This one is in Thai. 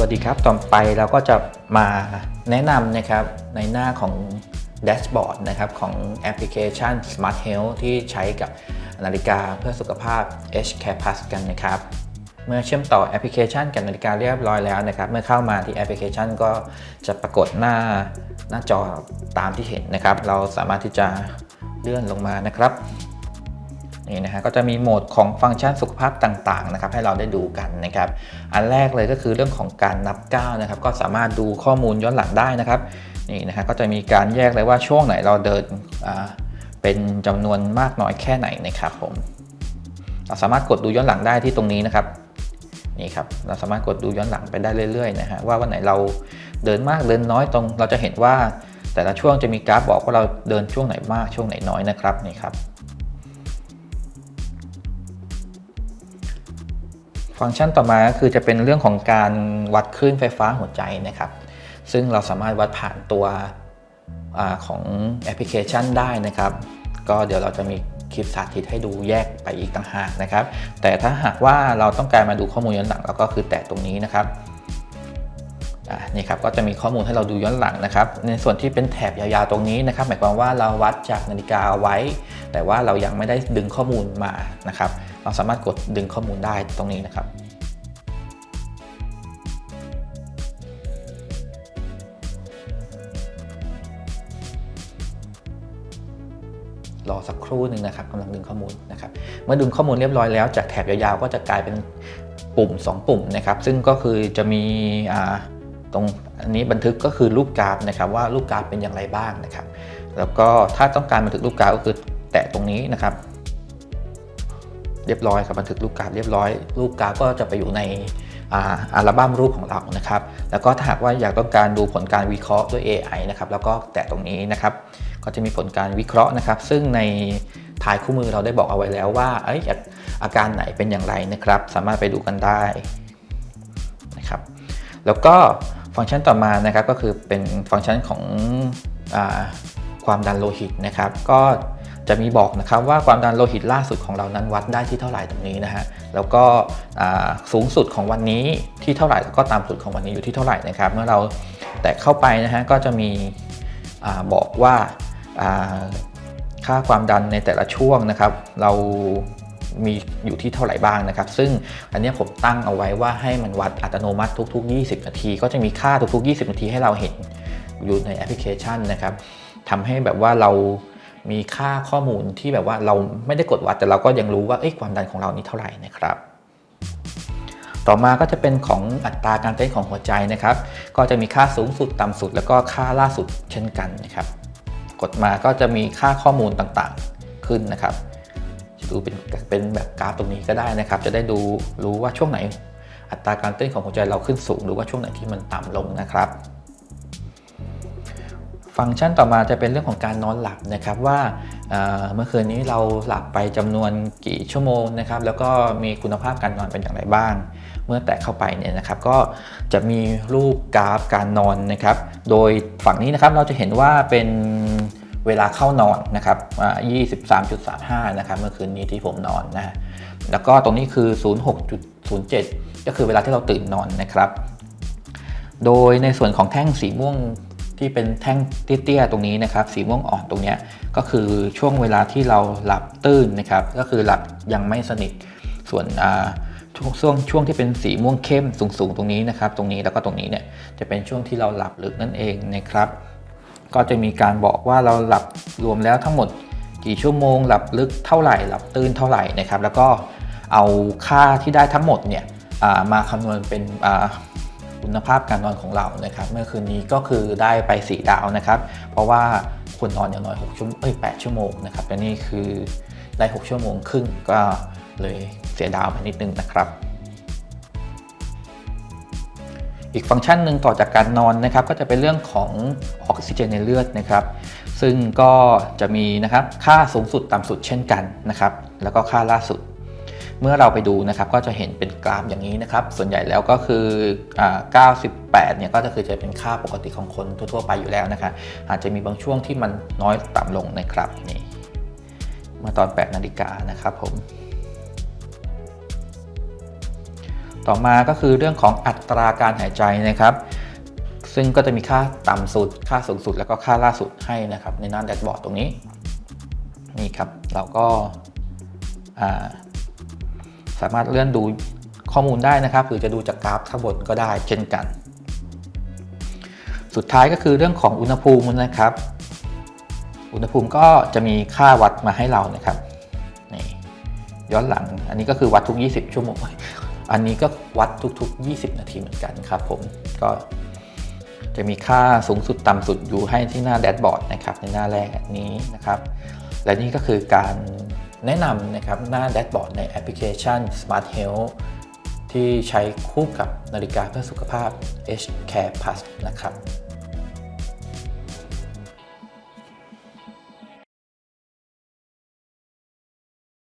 วัสดีครับ ต่อไปเราก็จะมาแนะนำนะครับในหน้าของแดชบอร์ดนะครับของแอปพลิเคชัน Smart Health ที่ใช้กับนาฬิกาเพื่อสุขภาพ H Care Plus กันนะครับ เมื่อเชื่อมต่อแอปพลิเคชันกับนาฬิกาเรียบร้อยแล้วนะครับ เมื่อเข้ามาที่แอปพลิเคชันก็จะปรากฏหน้าหน้าจอตามที่เห็นนะครับ เราสามารถที่จะเลื่อนลงมานะครับ นี่นะฮะก็จะมีโหมดของฟังก์ชันสุขภาพต่างๆนะครับให้เราได้ดูกันนะครับ อันแรกเลยก็คือเรื่องของการนับก้าวนะครับ ก็สามารถดูข้อมูลย้อนหลังได้นะครับนี่นะฮะก็จะมีการแยกเลยว่าช่วงไหนเราเดินเป็นจำนวนมากน้อยแค่ไหนนะครับผมเราสามารถกดดูย้อนหลังได้ที่ตรงนี้นะครับนี่ครับเราสามารถกดดูย้อนหลังไปได้เรื่อยๆนะฮะว่าวันไหนเราเดินมากเดินน้อยตรง เราจะเห็นว่าแต่ละช่วงจะมีกราฟบอกว่าเราเดินช่วงไหนมากช่วงไหนน้อยนะครับนี่ครับ ฟังก์ชันต่อมาก็คือจะเป็นเรื่องของการวัดคลื่นไฟฟ้าหัวใจนะครับ ซึ่งเราสามารถวัดผ่านตัวอของแอปพลิเคชันได้นะครับ ก็เดี๋ยวเราจะมีคลิปสาธิตให้ดูแยกไปอีกต่างหากนะครับ แต่ถ้าหากว่าเราต้องการมาดูข้อมูลย้อนหลังเราก็คือแตะตรงนี้นะครับอ่านี่ครับก็จะมีข้อมูลให้เราดูย้อนหลังนะครับ ในส่วนที่เป็นแถบยาวๆตรงนี้นะครับ หมายความว่าเราวัดจากนาฬิกาเอาไว้ แต่ว่าเรายังไม่ได้ดึงข้อมูลมานะครับ เราสามารถกดดึงข้อมูลได้ตรงนี้นะครับ รอสักครู่หนึ่งนะครับกำลังดึงข้อมูลนะครับ เมื่อดึงข้อมูลเรียบร้อยแล้ว จากแถบยาวๆ ก็จะกลายเป็นปุ่ม 2 ปุ่มนะครับ ซึ่งก็คือจะมีตรงอันนี้บันทึกก็คือรูปกราฟนะครับว่ารูปกราฟเป็นอย่างไรบ้างนะครับ แล้วก็ถ้าต้องการบันทึกรูปกราฟก็คือแตะตรงนี้นะครับ เรียบร้อยครับบันทึกรูปกราฟเรียบร้อย รูปกราฟก็จะไปอยู่ในอ,อัลบั้มรูปของเรานะครับ แล้วก็ถ้าหากว่าอยากต้องการดูผลการวิเคราะห์ด้วย AI นะครับ แล้วก็แตะตรงนี้นะครับ ก็จะมีผลการวิเคราะห์นะครับ ซึ่งในท้ายคู่มือเราได้บอกเอาไว้แล้วว่าเอ้ยอาการไหนเป็นอย่างไรนะครับ สามารถไปดูกันได้นะครับ แล้วก็ฟังก์ชันต่อมานะครับก็คือเป็นฟังก์ชันของอความดันโลหิตนะครับ ก็ จะมีบอกนะครับว่าความดันโลหิตล่าสุดของเรานั้นวัดได้ที่เท่าไหร่ตรงนี้นะฮะแล้วก็สูงสุดของวันนี้ที่เท่าไหร่แล้วก็ตามสุดของวันนี้อยู่ที่เท่าไหร่นะครับเมื่อเราแตะเข้าไปนะฮะก็จะมีอบอกว่าค่าความดันในแต่ละช่วงนะครับ เรามีอยู่ที่เท่าไหร่บ้างนะครับ ซึ่งอันนี้ผมตั้งเอาไว้ว่าให้มันวัดอัตโนมัติทุก ๆ 20 นาที ก็จะมีค่าทุก ๆ 20 นาทีให้เราเห็นอยู่ในแอปพลิเคชันนะครับทำให้แบบว่าเรา มีค่าข้อมูลที่แบบว่าเราไม่ได้กดวัดแต่เราก็ยังรู้ว่าเอ้ความดันของเรานี่เท่าไหร่นะครับ ต่อมาก็จะเป็นของอัตราการเต้นของหัวใจนะครับ ก็จะมีค่าสูงสุดต่ำสุด แล้วก็ค่าล่าสุดเช่นกันนะครับ กดมาก็จะมีค่าข้อมูลต่างๆขึ้นนะครับดูเป็นเป็นแบบกราฟตรงนี้ก็ได้นะครับ จะได้ดูรู้ว่าช่วงไหน อัตราการเต้นของหัวใจเราขึ้นสูง หรือว่าช่วงไหนที่มันต่ำลงนะครับ ฟังก์ชันต่อมาจะเป็นเรื่องของการนอนหลับนะครับว่าเมื่อคืนนี้เราหลับไปจำนวนกี่ชั่วโมงนะครับแล้วก็มีคุณภาพการนอนเป็นอย่างไรบ้าง เมื่อแตะเข้าไปเนี่ยนะครับก็จะมีรูปกราฟการนอนนะครับ โดยฝั่งนี้นะครับเราจะเห็นว่าเป็นเวลาเข้านอนนะครับ23.35 นะครับเมื่อคืนนี้ที่ผมนอนนะแล้วก็ตรงนี้คือ 06.07 ก็คือเวลาที่เราตื่นนอนนะครับ โดยในส่วนของแท่งสีม่วง ที่เป็นแท่งเตี้ยๆตรงนี้นะครับ สีม่วงอ่อนตรงนี้ก็คือช่วงเวลาที่เราหลับตื่นนะครับ ก็คือหลับยังไม่สนิท ส่วนช่วงช่วงช่วงที่เป็นสีม่วงเข้มสูงๆ ตรงนี้นะครับ ตรงนี้แล้วก็ตรงนี้เนี่ยจะเป็นช่วงที่เราหลับลึกนั่นเองนะครับ ก็จะมีการบอกว่าเราหลับรวมแล้วทั้งหมดกี่ชั่วโมง หลับลึกเท่าไหร่ หลับตื่นเท่าไหร่นะครับ แล้วก็เอาค่าที่ได้ทั้งหมดเนี่ยมาคำนวณเป็น คุณภาพการนอนของเรานะครับ เมื่อคืนนี้ก็คือได้ไป 4 ดาวนะครับ เพราะว่าควรนอนอย่างน้อย6ชั่วโมงเอ้ย8ชั่วโมงนะครับและนี่คือได้ 6 ชั่วโมงครึ่งก็เลยเสียดาวไปนิดนึงนะครับ อีกฟังก์ชันหนึ่งต่อจากการนอนนะครับ ก็จะเป็นเรื่องของออกซิเจนในเลือดนะครับ ซึ่งก็จะมีนะครับค่าสูงสุดต่ำสุดเช่นกันนะครับ แล้วก็ค่าล่าสุด เมื่อเราไปดูนะครับก็จะเห็นเป็นกราฟอย่างนี้นะครับ ส่วนใหญ่แล้วก็คืออ98 เนี่ยก็จะคือจะเป็นค่าปกติของคนทั่ว ๆ ไปอยู่แล้วนะครับอาจจะมีบางช่วงที่มันน้อยต่ำลงนะครับนี่มื่อตอน 8 นาฬิกานะครับผม ต่อมาก็คือเรื่องของอัตราการหายใจนะครับ ซึ่งก็จะมีค่าต่ำสุด ค่าสูงสุด แล้วก็ค่าล่าสุดให้นะครับ ในหน้าแดชบอร์ดตรงนี้ นี่ครับ เราก็อ่า สามารถเลื่อนดูข้อมูลได้นะครับ หรือจะดูจากกราฟข้างบนก็ได้เช่นกัน สุดท้ายก็คือเรื่องของอุณหภูมินะครับ อุณหภูมิก็จะมีค่าวัดมาให้เรานะครับนี่ย้อนหลังอันนี้ก็คือวัดทุก 20 ชั่วโมง อันนี้ก็วัดทุก ๆ 20 นาทีเหมือนกันครับผมก็จะมีค่าสูงสุดต่ำสุดอยู่ให้ที่หน้าแดชบอร์ดนะครับในหน้าแรกนี้นะครับ และนี่ก็คือการ แนะนำนะครับหน้าแดชบอร์ดในแอปพลิเคชัน Smart Health ที่ใช้คู่กับนาฬิกาเพื่อสุขภาพ H Care Plus นะครับ